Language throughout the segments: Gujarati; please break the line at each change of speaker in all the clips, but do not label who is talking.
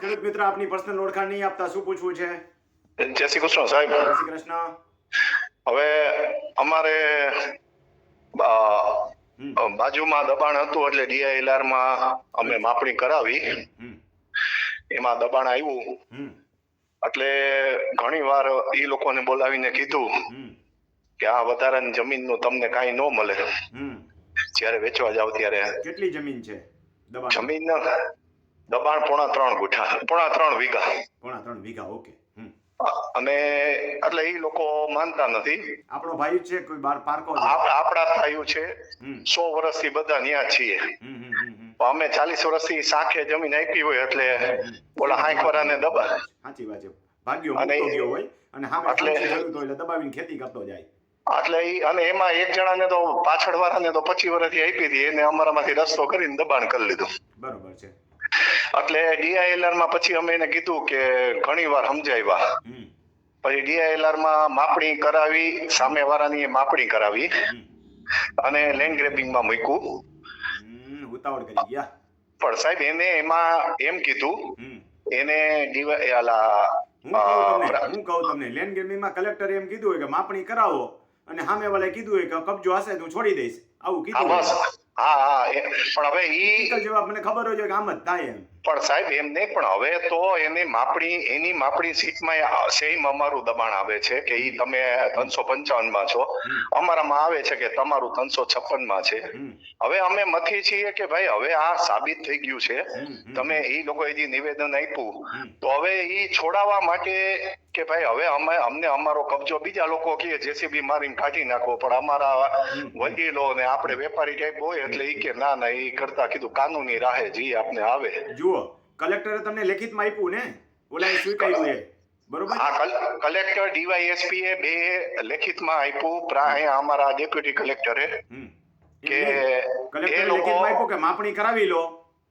ખેડૂત મિત્ર આપની પર્સનલ ઓળખાણ નહીં આપતા શું પૂછવું છે?
જય શ્રી કૃષ્ણ સાહેબ.
જય શ્રી કૃષ્ણ.
હવે અમારે બાજુમાં દબાણ હતું એટલે ડીઆઈએલઆરમાં અમે માપણી કરાવી. એમાં દબાણ આવ્યું. એટલે ઘણી વાર એ લોકોને બોલાવીને કીધું કે આ વધારાની જમીનનું તમને કાંઈ ન મળે. જ્યારે વેચવા જાવ ત્યારે.
કેટલી જમીન છે
જમીન દબાણ પોણા ત્રણ ગુઠા પોણા ત્રણ વીઘા.
પોણા ત્રણ વીઘા ઓકે.
અને એટલે એ લોકો માનતા નથી.
આપણો ભાઈ છે કોઈ બાર પારકો
આપણા ભાઈઓ છે. સો વર્ષથી બધા ન્યા છીએ. અમે ચાલીસ વર્ષથી સાખે જમીન આપી હોય એટલે બોલા હાંક વાળાને દબા
સાચી વાત છે. ભાગ્યો ગયો હોય અને હા
એટલે-
દબાવીને ખેતી કરતો જાય.
એટલે અને એમાં એક જણાને તો પાછળ વાળાને તો પચીસ વર્ષથી આપી હતી એને અમારામાંથી રસ્તો કરીને દબાણ કરી લીધું.
બરોબર છે.
એટલે ડીઆઈએલઆરમાં પછી અમે એને કીધું કે ઘણી વાર સમજાવ્યા પછી ડીઆઈએલઆરમાં માપણી કરાવી સામે વાળાની માપણી કરાવી અને લેન્ડ ગ્રેબિંગમાં મૂક્યું.
ઉતાવળ કરી ગયા.
પણ સાહેબ એને એમાં એમ કીધું એને
હું કહું તમને લેન્ડ ગ્રેબિંગમાં કલેક્ટરે એમ કીધું કે માપણી કરાવો અને સામે વાળાએ કીધું કે કબજો હશે તો છોડી દઈશ. આવું કીધું.
હા હા પણ હવે ઈ
જવાબ મને ખબર હોય કે આમ જ થાય એમ.
પણ સાહેબ એમ નહીં પણ હવે તો એની માપણી એની માપણી સીટમાં સેમ અમારું દબાણ આવે છે કે ઈ તમે ત્રણસો પંચાવનમાં છો અમારામાં આવે છે કે તમારું ત્રણસો છપ્પનમાં છે હવે અમે મથી છીએ કે ભાઈ હવે આ સાબિત થઈ ગયું છે. તમે એ લોકોએ જે નિવેદન આપ્યું તો હવે એ છોડાવવા માટે કે ભાઈ હવે અમે અમને અમારો કબજો બીજા લોકો કહે જેસીબી મારીને કાઢી નાખો પણ અમારા વડીલો ને આપણે વેપારી ટાઈપ હોય એટલે એ કે ના ના એ કરતા કીધું કાનૂની રાહે જી આપને આવે.
જુઓ કલેક્ટરે તમને લેખિતમાં આપ્યું ને? ઓલા સ્વીકાર્યું એ. બરોબર?
હા કલેક્ટર ડીવાયએસપી એ બે લેખિતમાં આપ્યું. પ્રાય અમારા ડેપ્યુટી કલેક્ટરે કે
કલેક્ટરે લેખિતમાં આપ્યું કે માપણી કરાવી લો.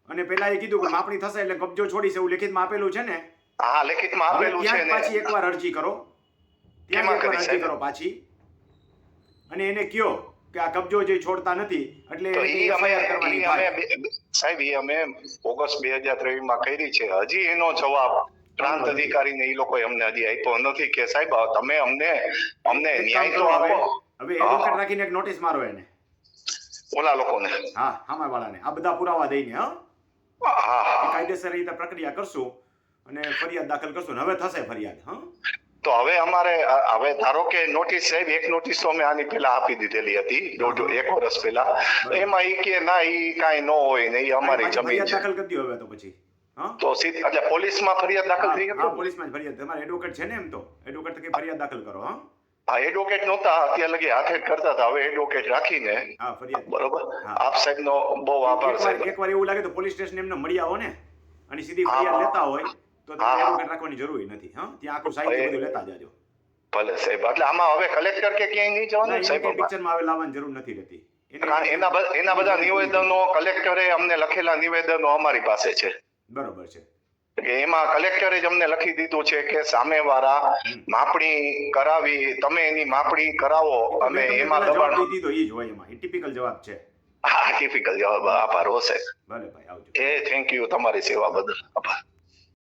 અને પેલા એ કીધું કે માપણી થશે એટલે કબજો છોડીશ એવું લેખિતમાં આપેલું છે ને?
હા લેખિતમાં આપેલું છે
ને. પાછી એકવાર અરજી કરો. ત્યાં એકવાર
કરી
અરજી કરો પાછી. અને એને કયો? કે આ કબજો જે છોડતા નથી એટલે
સાહેબ એ અમે ઓગસ્ટ બે હજાર ત્રેવીસમાં કરી છે. હજી એનો જવાબ પ્રાંત. અધિકારીને એ લોકો અમને હજી આપ્યો નથી કે સાહેબ તમે અમને અમને ન્યાય તો આપો.
હવે એડવોકેટ રાખીને એક નોટિસ મારો એને.
ઓલા લોકોને.
હા સામે વાળાને આ બધા પુરાવા દઈને હા?
હા હા.
કાયદેસર રીતે પ્રક્રિયા કરશું અને ફરિયાદ દાખલ કરશું. ને હવે થશે ફરિયાદ હા?
તો હવે અમારે હવે ધારો કે નોટિસ સાહેબ એક નોટિસ તો અમે આની પહેલા આપી દીધેલી હતી દોઢ એક વર્ષ પહેલા. એમાં એ કે ના એ કાંઈ ન હોય ને એ અમારી જમીન છે.
દાખલ કરી હવે તો પછી
તો એટલે પોલીસમાં ફરિયાદ દાખલ થઈ હતી
પોલીસમાં ફરિયાદ. તમારે એડવોકેટ છે ને એમ તો? એડવોકેટ કે ફરિયાદ દાખલ કરો હા?
હા એડવોકેટ નહોતા અત્યારે લગી હાથે કરતા હતા. હવે એડવોકેટ રાખીને
ફરિયાદ.
બરોબર? આપ સાહેબ નો બહુ આભાર
સાહેબ.
સાહેબ
એકવાર એવું લાગે તો પોલીસ સ્ટેશન એમને મળી આવો ને. અને સીધી ફરિયાદ લેતા હોય. તો તમારે. રાખવાની જરૂર નથી હા? ત્યાં આખું સાહિત્ય બધું લેતા જાજો.
ભલે સાહેબ એટલે આમાં હવે કલેક્ટર કે ક્યાંય નહીં જવાનું સાહેબ?
પિક્ચરમાં આવે લાવવાની જરૂર નથી રહેતી. એના
એના બધા નિવેદનો કલેક્ટરે અમને લખેલા નિવેદનો અમારી પાસે છે.
બરોબર છે.
એમાં કલેક્ટરે જ અમને લખી દીધું છે કે સામેવાળા માપણી કરાવી તમે એની માપણી કરાવો અને એમાં દબાણ
દીધો એ જ હોય એમાં. ટિપિકલ જવાબ છે.
હા ટિપિકલ જવાબ. આભાર હો સાહેબ.
ભલે ભાઈ આવજો.
એ થેન્ક યુ તમારી સેવા બદલ. આભાર.